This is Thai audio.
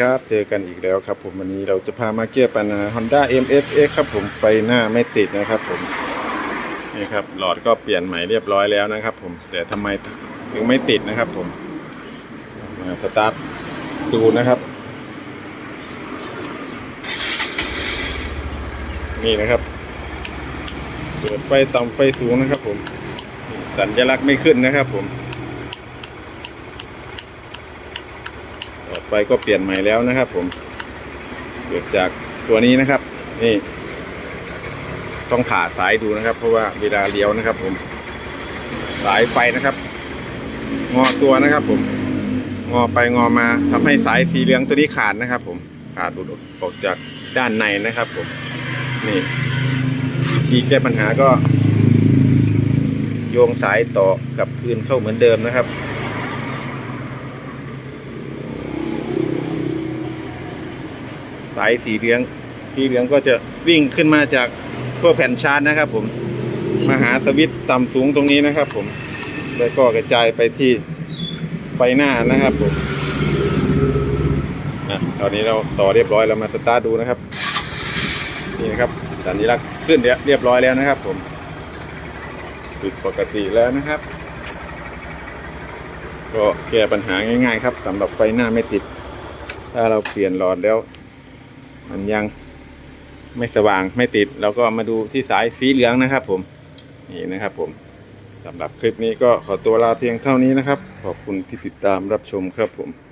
ครับ เจอกันอีกแล้วครับ ผมวันนี้เราจะพามาแก้ปัญหา Honda MSX ครับผมไฟหน้าไม่ติดนะครับผมนี่ครับหลอดก็เปลี่ยนใหม่เรียบร้อยแล้วนะครับ ผมแต่ทำไมถึงไม่ติดนะครับ ผมมาสตาร์ทดูนะครับ นี่นะครับเปิดไฟต่ำไฟสูงนะครับ ผมสัญลักษณ์ไม่ขึ้นนะครับ ผม หลอด ไฟก็เปลี่ยนใหม่แล้วนะครับผมเกิดจากตัวนี้นะครับ นี่ ต้องผ่าสายดูนะครับ เพราะว่าเวลาเลี้ยวนะครับ ผม สายไฟนะครับ งอตัวนะครับ ผม งอไปงอมาทำให้สายสีเหลืองตัวนี้ขาดนะครับ ผมขาดหลุดออกจากด้านในนะครับ ผม นี่ทีแก้ปัญหาก็ โยงสายต่อกลับคืนเข้าเหมือนเดิมนะครับ สายสีเหลือง สีเหลืองก็จะวิ่งขึ้นมาจากตัวแผ่นชาร์จนะครับ ผมมาหาสวิตต่ำสูงตรงนี้นะครับ ผมแล้วก็กระจายไปที่ไฟหน้านะครับผมนะตอนนี้เราต่อเรียบร้อยเรามาสตาร์ทดูนะครับนี่นะครับสัญลักษณ์ขึ้นเรียบร้อยแล้วนะครับ ผมปิดปกติแล้วนะครับ ก็แก้ปัญหาง่าย ๆ ครับสำหรับไฟหน้าไม่ติด ถ้าเราเปลี่ยนหลอดแล้ว มันยังไม่สว่างไม่ติดเราก็มาดูที่สายสีเหลืองนะครับ ผมนี่นะครับ ผมสำหรับคลิปนี้ก็ขอตัวลาเพียงเท่านี้นะครับ ขอบคุณที่ติดตามรับชมครับผม